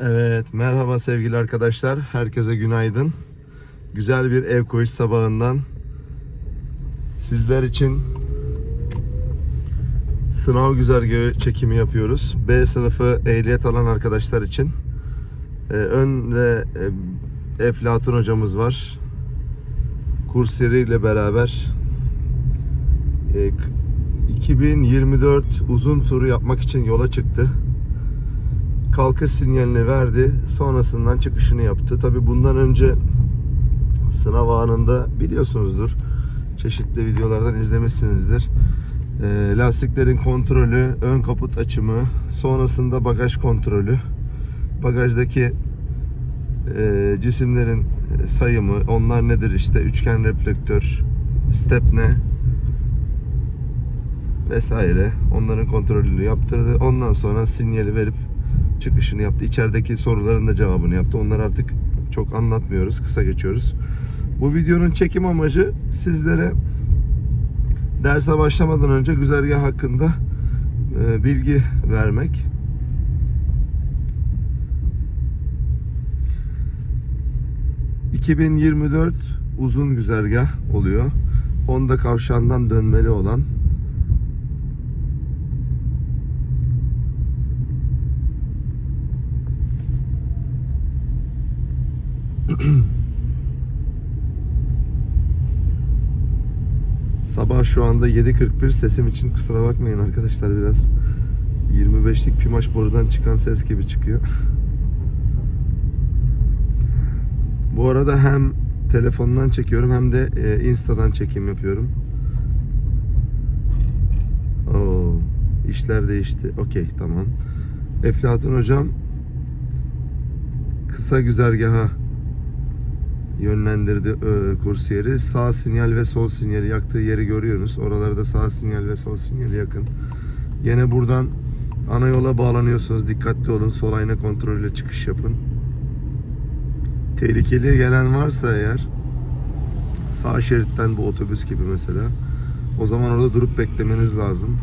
Evet, merhaba sevgili arkadaşlar. Herkese günaydın. Güzel bir ev koyuş sabahından sizler için sınav güzergahı çekimi yapıyoruz. B sınıfı ehliyet alan arkadaşlar için. Ee, önde e, Eflatun hocamız var. Kursiyeriyle beraber e, k- 2024 uzun turu yapmak için yola çıktı kalkış sinyalini verdi. Sonrasından çıkışını yaptı. Tabi bundan önce sınav anında biliyorsunuzdur. Çeşitli videolardan izlemişsinizdir. Ee, lastiklerin kontrolü, ön kaput açımı, sonrasında bagaj kontrolü, bagajdaki e, cisimlerin sayımı, onlar nedir işte üçgen reflektör, stepne vesaire onların kontrolünü yaptırdı. Ondan sonra sinyali verip çıkışını yaptı. İçerideki soruların da cevabını yaptı. Onları artık çok anlatmıyoruz. Kısa geçiyoruz. Bu videonun çekim amacı sizlere derse başlamadan önce güzergah hakkında e, bilgi vermek. ...2024 uzun güzergah oluyor. Honda kavşağından dönmeli olan Sabah şu anda 7.41 sesim için kusura bakmayın arkadaşlar biraz 25'lik pimaş borudan çıkan ses gibi çıkıyor. Bu arada hem telefondan çekiyorum hem de e, Insta'dan çekim yapıyorum. Oo, işler değişti. Okey tamam. Eflatun hocam kısa güzergaha yönlendirdi e, kursiyeri. Sağ sinyal ve sol sinyali yaktığı yeri görüyorsunuz. Oralarda sağ sinyal ve sol sinyali yakın. Gene buradan ana yola bağlanıyorsunuz. Dikkatli olun. Sol ayna kontrolüyle çıkış yapın. Tehlikeli gelen varsa eğer sağ şeritten bu otobüs gibi mesela o zaman orada durup beklemeniz lazım.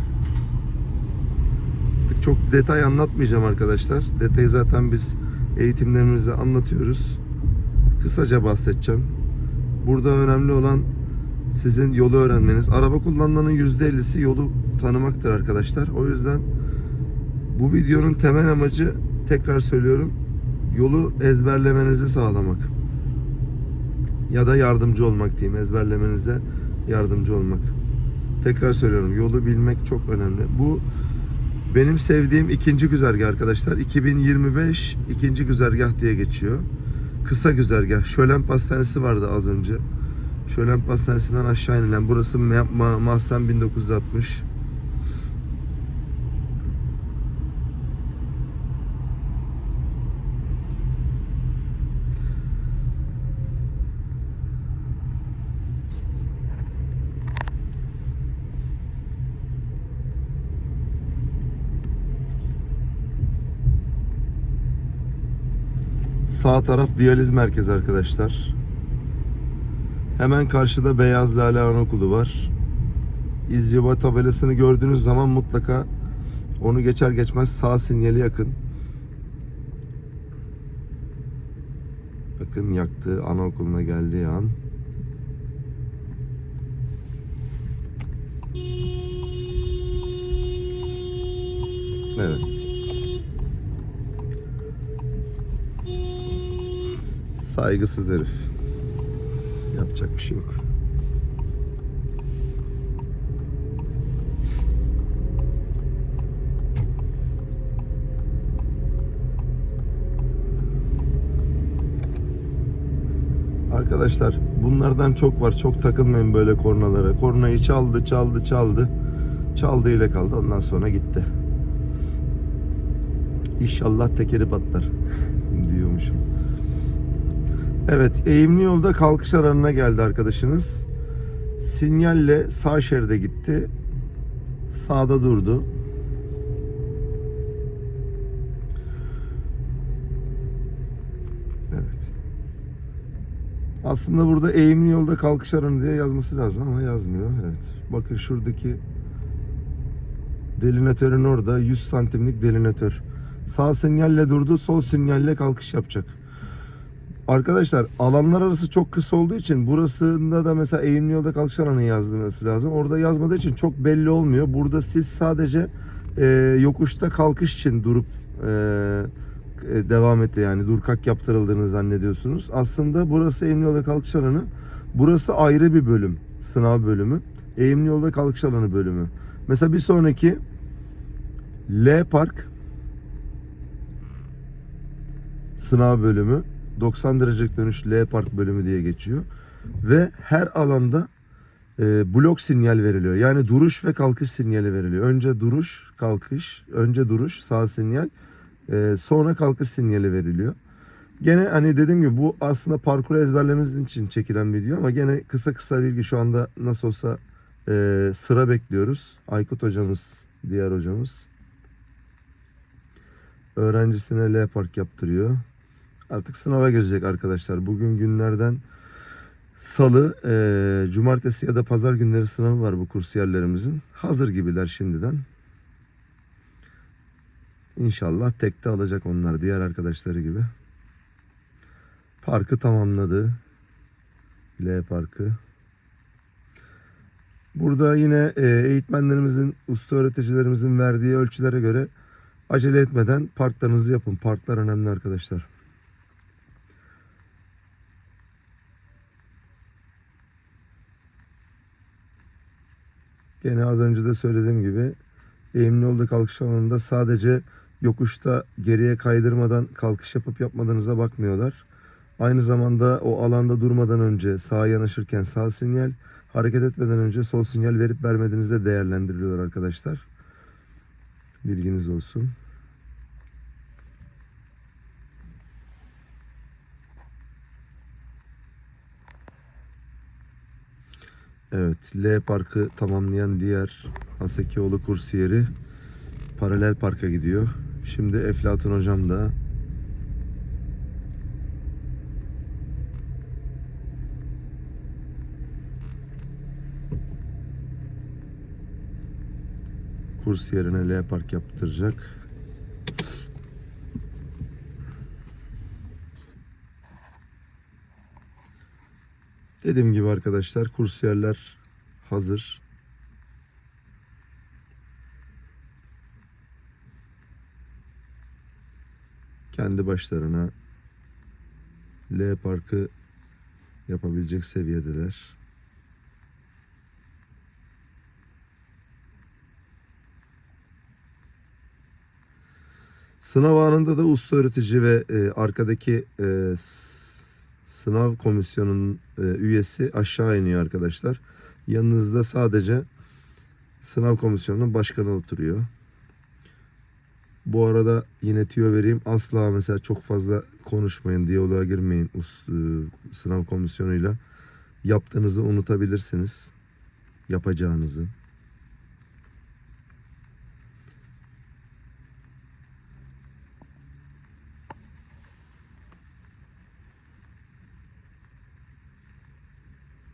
Çok detay anlatmayacağım arkadaşlar. Detayı zaten biz eğitimlerimizde anlatıyoruz kısaca bahsedeceğim. Burada önemli olan sizin yolu öğrenmeniz. Araba kullanmanın %50'si yolu tanımaktır arkadaşlar. O yüzden bu videonun temel amacı tekrar söylüyorum yolu ezberlemenizi sağlamak. Ya da yardımcı olmak diyeyim. Ezberlemenize yardımcı olmak. Tekrar söylüyorum yolu bilmek çok önemli. Bu benim sevdiğim ikinci güzergah arkadaşlar. 2025 ikinci güzergah diye geçiyor kısa güzergah. Şölen Pastanesi vardı az önce. Şölen Pastanesi'nden aşağı inilen. Burası Ma- Ma- Mahzen 1960. Sağ taraf diyaliz merkezi arkadaşlar. Hemen karşıda Beyaz Lale Anaokulu var. İzyoba tabelasını gördüğünüz zaman mutlaka onu geçer geçmez sağ sinyali yakın. Bakın yaktığı anaokuluna geldiği an. Evet. Saygısız herif. Yapacak bir şey yok. Arkadaşlar bunlardan çok var. Çok takılmayın böyle kornalara. Kornayı çaldı, çaldı, çaldı. Çaldı ile kaldı. Ondan sonra gitti. İnşallah tekeri patlar diyormuşum. Evet, eğimli yolda kalkış alanına geldi arkadaşınız. Sinyalle sağ şeride gitti. Sağda durdu. Evet. Aslında burada eğimli yolda kalkış alanı diye yazması lazım ama yazmıyor. Evet. Bakın şuradaki delinatörün orada 100 santimlik delinatör. Sağ sinyalle durdu, sol sinyalle kalkış yapacak. Arkadaşlar alanlar arası çok kısa olduğu için burasında da mesela eğimli yolda kalkış alanı yazılması lazım. Orada yazmadığı için çok belli olmuyor. Burada siz sadece e, yokuşta kalkış için durup e, e, devam etti yani dur kalk yaptırıldığını zannediyorsunuz. Aslında burası eğimli yolda kalkış alanı. Burası ayrı bir bölüm. Sınav bölümü. Eğimli yolda kalkış alanı bölümü. Mesela bir sonraki L Park sınav bölümü 90 derecelik dönüş L Park bölümü diye geçiyor. Ve her alanda e, blok sinyal veriliyor. Yani duruş ve kalkış sinyali veriliyor. Önce duruş, kalkış, önce duruş, sağ sinyal, e, sonra kalkış sinyali veriliyor. Gene hani dediğim gibi bu aslında parkuru ezberlememiz için çekilen video ama gene kısa kısa bilgi şu anda nasıl olsa e, sıra bekliyoruz. Aykut hocamız, diğer hocamız. Öğrencisine L park yaptırıyor. Artık sınava girecek arkadaşlar. Bugün günlerden salı, e, cumartesi ya da pazar günleri sınavı var bu kursiyerlerimizin. Hazır gibiler şimdiden. İnşallah tekte alacak onlar diğer arkadaşları gibi. Parkı tamamladı. L parkı. Burada yine e, eğitmenlerimizin, usta öğreticilerimizin verdiği ölçülere göre acele etmeden parklarınızı yapın. Parklar önemli arkadaşlar. Gene az önce de söylediğim gibi eğimli yolda kalkış alanında sadece yokuşta geriye kaydırmadan kalkış yapıp yapmadığınıza bakmıyorlar. Aynı zamanda o alanda durmadan önce sağa yanaşırken sağ sinyal, hareket etmeden önce sol sinyal verip vermediğinizi de değerlendiriyorlar arkadaşlar. Bilginiz olsun. Evet, L parkı tamamlayan diğer Hasekioğlu kursiyeri paralel parka gidiyor. Şimdi Eflatun hocam da kursiyerine L park yaptıracak. Dediğim gibi arkadaşlar kursiyerler hazır. Kendi başlarına L parkı yapabilecek seviyedeler. Sınav anında da usta öğretici ve e, arkadaki e, sınav komisyonunun e, üyesi aşağı iniyor arkadaşlar. Yanınızda sadece sınav komisyonunun başkanı oturuyor. Bu arada yine tüyo vereyim. Asla mesela çok fazla konuşmayın, diyaloğa girmeyin e, sınav komisyonuyla. Yaptığınızı unutabilirsiniz. Yapacağınızı.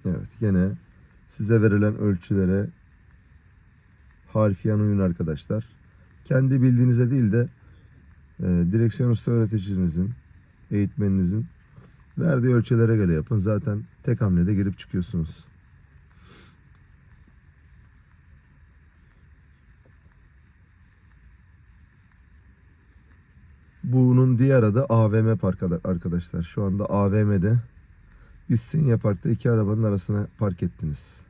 Evet gene size verilen ölçülere harfiyen uyun arkadaşlar. Kendi bildiğinize değil de e, direksiyon usta öğreticinizin, eğitmeninizin verdiği ölçülere göre yapın. Zaten tek hamlede girip çıkıyorsunuz. Bunun diğer adı AVM park arkadaşlar. Şu anda AVM'de İstinye Park'ta iki arabanın arasına park ettiniz.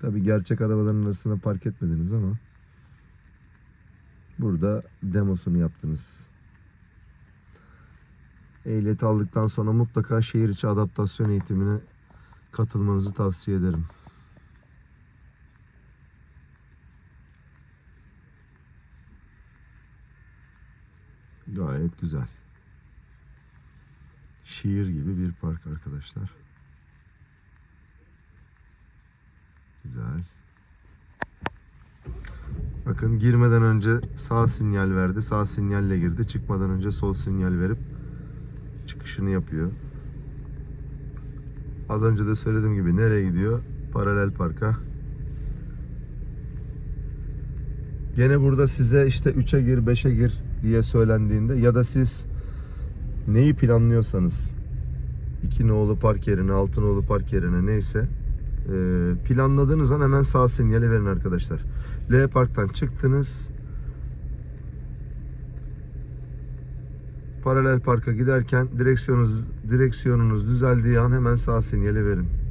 Tabi gerçek arabaların arasına park etmediniz ama burada demosunu yaptınız. Ehliyeti aldıktan sonra mutlaka şehir içi adaptasyon eğitimine katılmanızı tavsiye ederim. Gayet güzel. Şiir gibi bir park arkadaşlar. Güzel. Bakın girmeden önce sağ sinyal verdi. Sağ sinyalle girdi. Çıkmadan önce sol sinyal verip çıkışını yapıyor. Az önce de söylediğim gibi nereye gidiyor? Paralel parka. Gene burada size işte 3'e gir, 5'e gir diye söylendiğinde ya da siz neyi planlıyorsanız iki nolu park yerine, altı nolu park yerine neyse e, planladığınız an hemen sağ sinyali verin arkadaşlar. L parktan çıktınız. Paralel parka giderken direksiyonunuz direksiyonunuz düzeldiği an hemen sağ sinyali verin.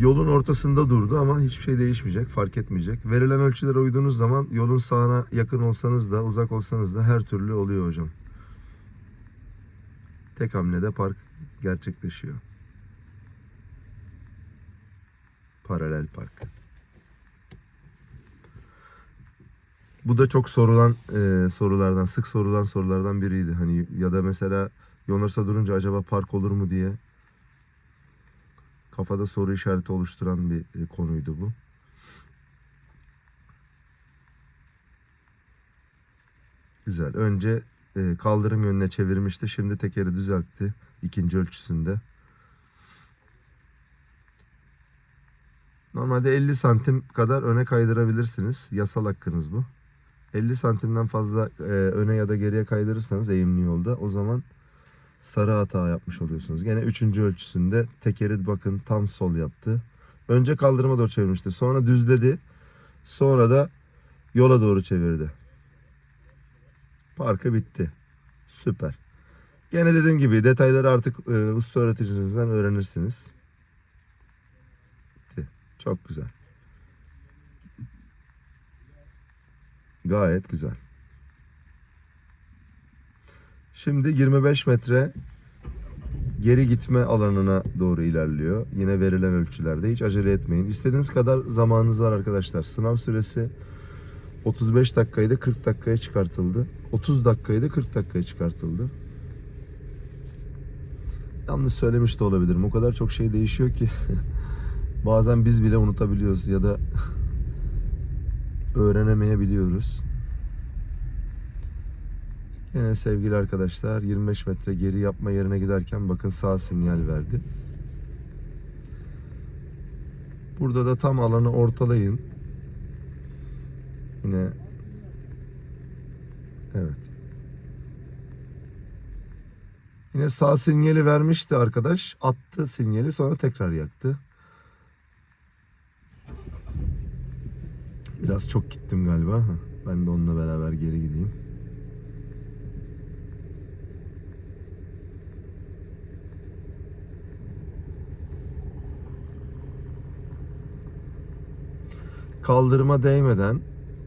Yolun ortasında durdu ama hiçbir şey değişmeyecek, fark etmeyecek. Verilen ölçülere uyduğunuz zaman yolun sağına yakın olsanız da uzak olsanız da her türlü oluyor hocam. Tek hamlede park gerçekleşiyor. Paralel park. Bu da çok sorulan e, sorulardan, sık sorulan sorulardan biriydi. Hani ya da mesela Yonars'a durunca acaba park olur mu diye kafada soru işareti oluşturan bir e, konuydu bu. Güzel. Önce e, kaldırım yönüne çevirmişti. Şimdi tekeri düzeltti ikinci ölçüsünde. Normalde 50 santim kadar öne kaydırabilirsiniz. Yasal hakkınız bu. 50 santimden fazla e, öne ya da geriye kaydırırsanız eğimli yolda o zaman sarı hata yapmış oluyorsunuz. Gene üçüncü ölçüsünde tekeri bakın tam sol yaptı. Önce kaldırıma doğru çevirmişti. Sonra düzledi. Sonra da yola doğru çevirdi. Parkı bitti. Süper. Gene dediğim gibi detayları artık e, usta öğreticinizden öğrenirsiniz. Bitti. Çok güzel. Gayet güzel. Şimdi 25 metre geri gitme alanına doğru ilerliyor. Yine verilen ölçülerde. Hiç acele etmeyin. İstediğiniz kadar zamanınız var arkadaşlar. Sınav süresi 35 dakikaydı 40 dakikaya çıkartıldı. 30 dakikaydı 40 dakikaya çıkartıldı. Yanlış söylemiş de olabilirim. O kadar çok şey değişiyor ki bazen biz bile unutabiliyoruz ya da öğrenemeyebiliyoruz. Yine sevgili arkadaşlar 25 metre geri yapma yerine giderken bakın sağ sinyal verdi. Burada da tam alanı ortalayın. Yine evet. Yine sağ sinyali vermişti arkadaş. Attı sinyali sonra tekrar yaktı. Biraz çok gittim galiba. Ben de onunla beraber geri gideyim. Kaldırıma değmeden,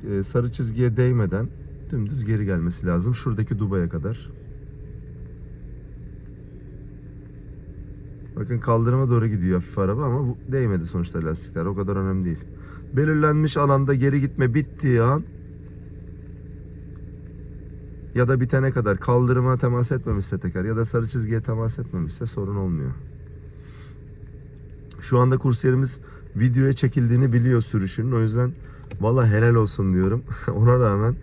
e, sarı çizgiye değmeden dümdüz geri gelmesi lazım. Şuradaki dubaya kadar. Bakın kaldırıma doğru gidiyor hafif araba ama bu değmedi sonuçta lastikler. O kadar önemli değil. Belirlenmiş alanda geri gitme bittiği an ya da bitene kadar kaldırıma temas etmemişse teker ya da sarı çizgiye temas etmemişse sorun olmuyor. Şu anda kursiyerimiz videoya çekildiğini biliyor sürüşünün. O yüzden valla helal olsun diyorum. Ona rağmen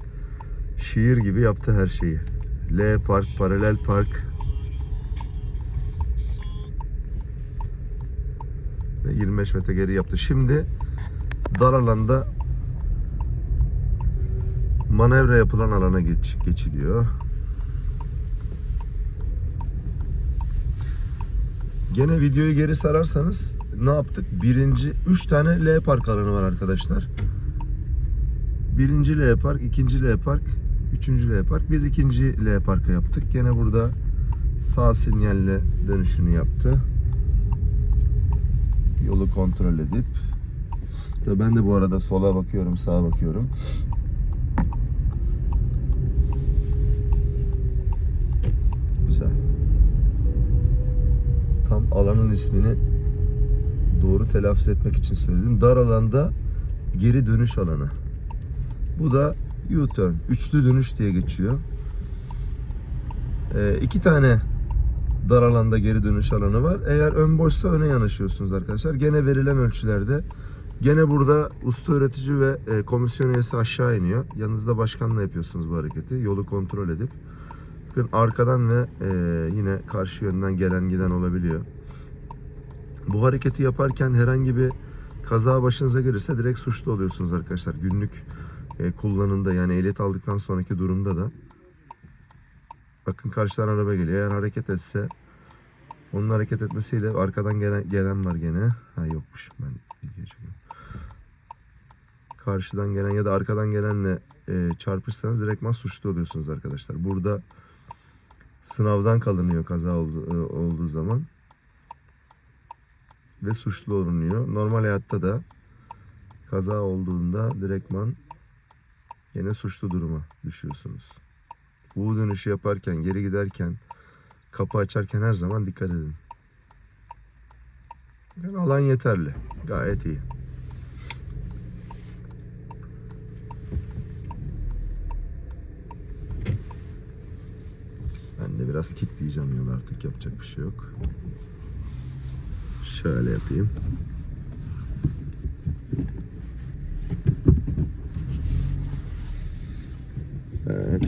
şiir gibi yaptı her şeyi. L park, paralel park. Ve 25 metre geri yaptı. Şimdi dar alanda manevra yapılan alana geç, geçiliyor. Gene videoyu geri sararsanız ne yaptık? Birinci, üç tane L park alanı var arkadaşlar. Birinci L park, ikinci L park, üçüncü L park. Biz ikinci L parkı yaptık. Gene burada sağ sinyalle dönüşünü yaptı. Yolu kontrol edip. Tabii ben de bu arada sola bakıyorum, sağa bakıyorum. Güzel. Tam alanın ismini doğru telaffuz etmek için söyledim. Dar alanda geri dönüş alanı. Bu da U-turn, üçlü dönüş diye geçiyor. Ee, iki tane dar alanda geri dönüş alanı var. Eğer ön boşsa öne yanaşıyorsunuz arkadaşlar. Gene verilen ölçülerde Gene burada usta öğretici ve e, komisyon üyesi aşağı iniyor. Yanınızda başkanla yapıyorsunuz bu hareketi. Yolu kontrol edip. Bakın arkadan ve e, yine karşı yönden gelen giden olabiliyor. Bu hareketi yaparken herhangi bir Kaza başınıza gelirse direkt suçlu oluyorsunuz arkadaşlar. Günlük e, kullanımda yani ehliyet aldıktan sonraki durumda da. Bakın karşıdan araba geliyor. Eğer hareket etse onun hareket etmesiyle arkadan gelen, gelen var gene. Ha yokmuş. Ben video çekiyorum. Karşıdan gelen ya da arkadan gelenle e, çarpışsanız direktman suçlu oluyorsunuz arkadaşlar. Burada sınavdan kalınıyor kaza oldu, e, olduğu zaman ve suçlu olunuyor. Normal hayatta da kaza olduğunda direktman yine suçlu duruma düşüyorsunuz. U dönüşü yaparken, geri giderken, kapı açarken her zaman dikkat edin. Yani alan yeterli. Gayet iyi. Ben de biraz kilitleyeceğim yolu artık yapacak bir şey yok. Şöyle yapayım. Evet.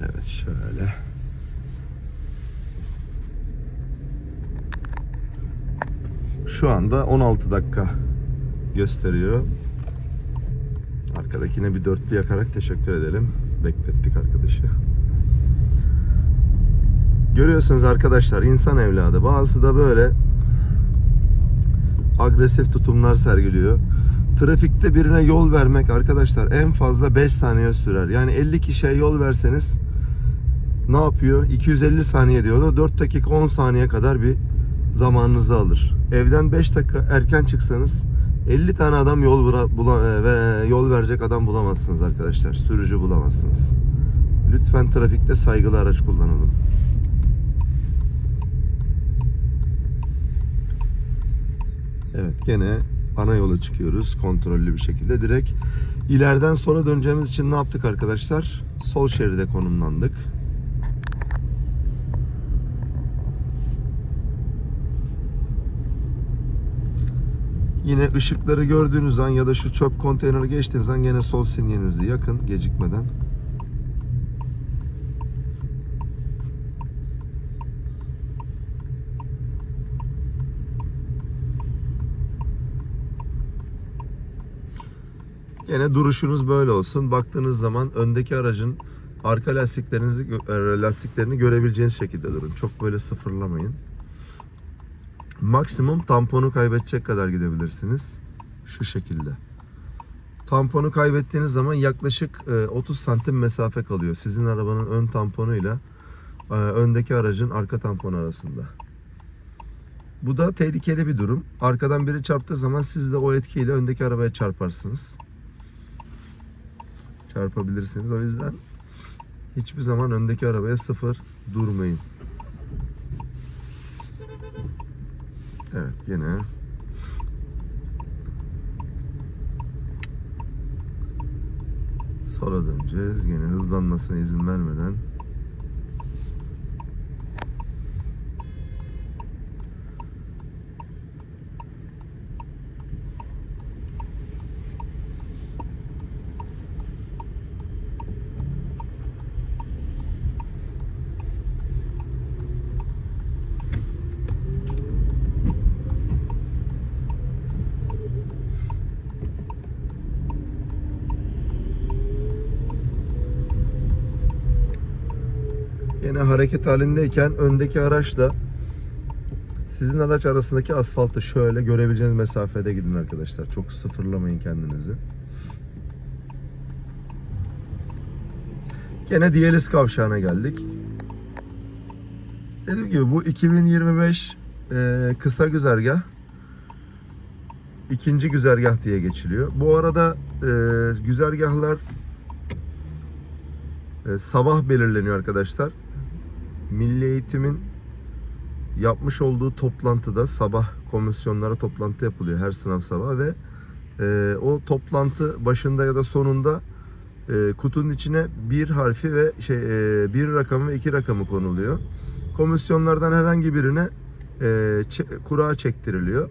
Evet şöyle. Şu anda 16 dakika gösteriyor. Arkadakine bir dörtlü yakarak teşekkür edelim. Beklettik arkadaşı. Görüyorsunuz arkadaşlar insan evladı. Bazısı da böyle agresif tutumlar sergiliyor. Trafikte birine yol vermek arkadaşlar en fazla 5 saniye sürer. Yani 50 kişiye yol verseniz ne yapıyor? 250 saniye diyor da 4 dakika 10 saniye kadar bir zamanınızı alır. Evden 5 dakika erken çıksanız 50 tane adam yol bura- bula- e, ve- yol verecek adam bulamazsınız arkadaşlar. Sürücü bulamazsınız. Lütfen trafikte saygılı araç kullanalım. Evet gene ana yola çıkıyoruz kontrollü bir şekilde. Direkt ileriden sonra döneceğimiz için ne yaptık arkadaşlar? Sol şeride konumlandık. Yine ışıkları gördüğünüz an ya da şu çöp konteyneri geçtiğiniz an gene sol sinyalinizi yakın gecikmeden. Gene duruşunuz böyle olsun. Baktığınız zaman öndeki aracın arka lastiklerinizi e, lastiklerini görebileceğiniz şekilde durun. Çok böyle sıfırlamayın. Maksimum tamponu kaybedecek kadar gidebilirsiniz. Şu şekilde. Tamponu kaybettiğiniz zaman yaklaşık e, 30 santim mesafe kalıyor. Sizin arabanın ön tamponuyla e, öndeki aracın arka tamponu arasında. Bu da tehlikeli bir durum. Arkadan biri çarptığı zaman siz de o etkiyle öndeki arabaya çarparsınız. Çarpabilirsiniz. O yüzden hiçbir zaman öndeki arabaya sıfır durmayın. Evet yine sola döneceğiz. Yine hızlanmasına izin vermeden Yine hareket halindeyken öndeki araçla sizin araç arasındaki asfaltı şöyle görebileceğiniz mesafede gidin arkadaşlar. Çok sıfırlamayın kendinizi. Gene Diyaliz kavşağına geldik. Dediğim gibi bu 2025 e, kısa güzergah. ikinci güzergah diye geçiliyor. Bu arada e, güzergahlar e, sabah belirleniyor arkadaşlar. Milli Eğitim'in yapmış olduğu toplantıda sabah komisyonlara toplantı yapılıyor her sınav sabahı ve e, o toplantı başında ya da sonunda e, kutunun içine bir harfi ve şey e, bir rakamı ve iki rakamı konuluyor. Komisyonlardan herhangi birine e, kura çektiriliyor.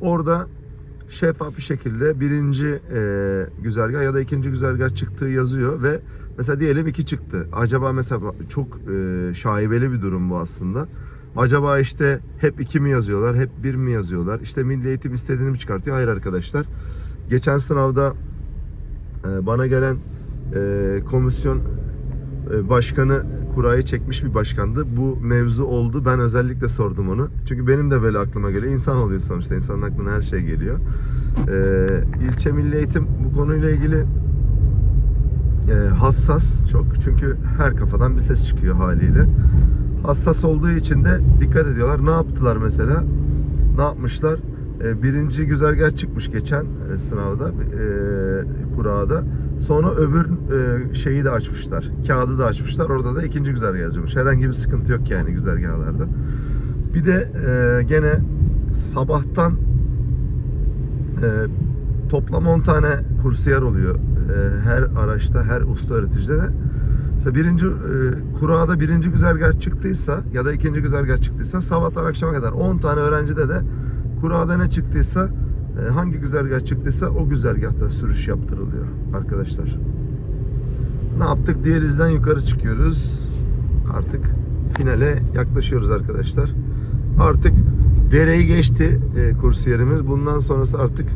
Orada şeffaf bir şekilde birinci e, güzergah ya da ikinci güzergah çıktığı yazıyor ve mesela diyelim iki çıktı. Acaba mesela çok e, şaibeli bir durum bu aslında. Acaba işte hep iki mi yazıyorlar, hep bir mi yazıyorlar? İşte Milli Eğitim istediğini mi çıkartıyor? Hayır arkadaşlar. Geçen sınavda e, bana gelen e, komisyon e, başkanı kurayı çekmiş bir başkandı. Bu mevzu oldu. Ben özellikle sordum onu. Çünkü benim de böyle aklıma geliyor. İnsan oluyor sonuçta. İnsanın aklına her şey geliyor. E, ilçe Milli Eğitim bu konuyla ilgili e, hassas çok. Çünkü her kafadan bir ses çıkıyor haliyle. Hassas olduğu için de dikkat ediyorlar. Ne yaptılar mesela? Ne yapmışlar? E, birinci güzergah çıkmış geçen e, sınavda, e, kurada. Sonra öbür e, şeyi de açmışlar. Kağıdı da açmışlar. Orada da ikinci güzergah yazıyormuş. Herhangi bir sıkıntı yok yani güzergahlarda. Bir de e, gene sabahtan e, toplam 10 tane kursiyer oluyor. E, her araçta, her usta öğreticide de. Mesela birinci e, kurada birinci güzergah çıktıysa ya da ikinci güzergah çıktıysa sabahtan akşama kadar 10 tane öğrencide de kurada ne çıktıysa e, hangi güzergah çıktıysa o güzergahta sürüş yaptırılıyor arkadaşlar. Ne yaptık? Diğer izden yukarı çıkıyoruz. Artık finale yaklaşıyoruz arkadaşlar. Artık dereyi geçti e, kursiyerimiz. Bundan sonrası artık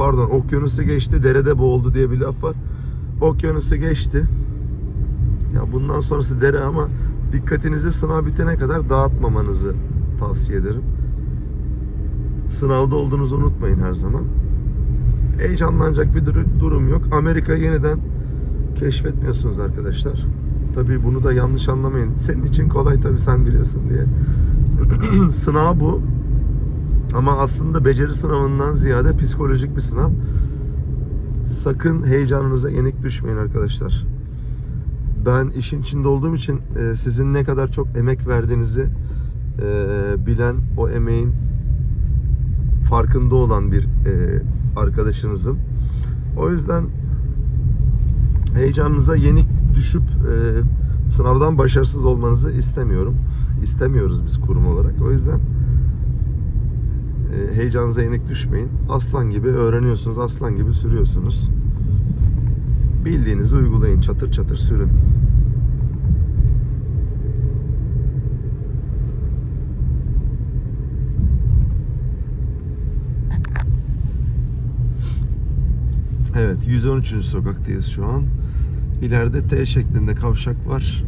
pardon okyanusu geçti. Derede boğuldu diye bir laf var. Okyanusu geçti. Ya bundan sonrası dere ama dikkatinizi sınav bitene kadar dağıtmamanızı tavsiye ederim. Sınavda olduğunuzu unutmayın her zaman. Heyecanlanacak bir dur- durum yok. Amerika yeniden keşfetmiyorsunuz arkadaşlar. Tabii bunu da yanlış anlamayın. Senin için kolay tabii sen biliyorsun diye. sınav bu. Ama aslında beceri sınavından ziyade psikolojik bir sınav. Sakın heyecanınıza yenik düşmeyin arkadaşlar. Ben işin içinde olduğum için e, sizin ne kadar çok emek verdiğinizi e, bilen, o emeğin farkında olan bir e, arkadaşınızım. O yüzden heyecanınıza yenik düşüp sınavdan başarısız olmanızı istemiyorum. İstemiyoruz biz kurum olarak. O yüzden heyecanınıza yenik düşmeyin. Aslan gibi öğreniyorsunuz, aslan gibi sürüyorsunuz. Bildiğinizi uygulayın, çatır çatır sürün. Evet, 113. sokaktayız şu an. İleride T şeklinde kavşak var.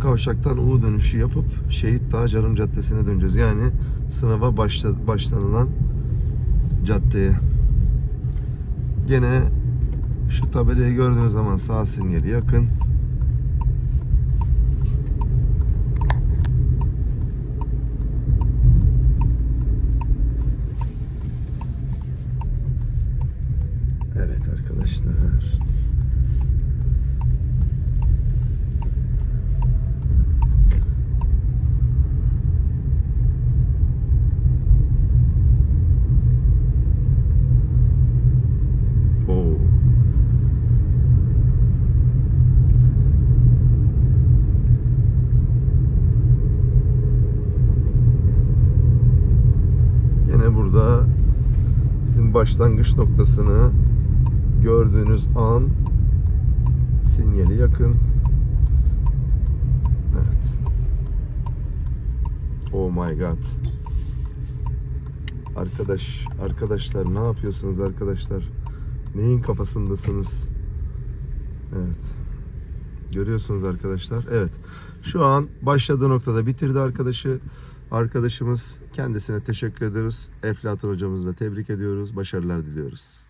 Kavşaktan U dönüşü yapıp Şehit Dağı Carım Caddesi'ne döneceğiz. Yani sınava başla, başlanılan caddeye. Gene şu tabelayı gördüğünüz zaman sağ sinyali yakın. Evet arkadaşlar. Oo. Yine burada bizim başlangıç noktasını gördüğünüz an sinyali yakın. Evet. Oh my god. Arkadaş, arkadaşlar ne yapıyorsunuz arkadaşlar? Neyin kafasındasınız? Evet. Görüyorsunuz arkadaşlar. Evet. Şu an başladığı noktada bitirdi arkadaşı. Arkadaşımız kendisine teşekkür ediyoruz. Eflatun hocamızı da tebrik ediyoruz. Başarılar diliyoruz.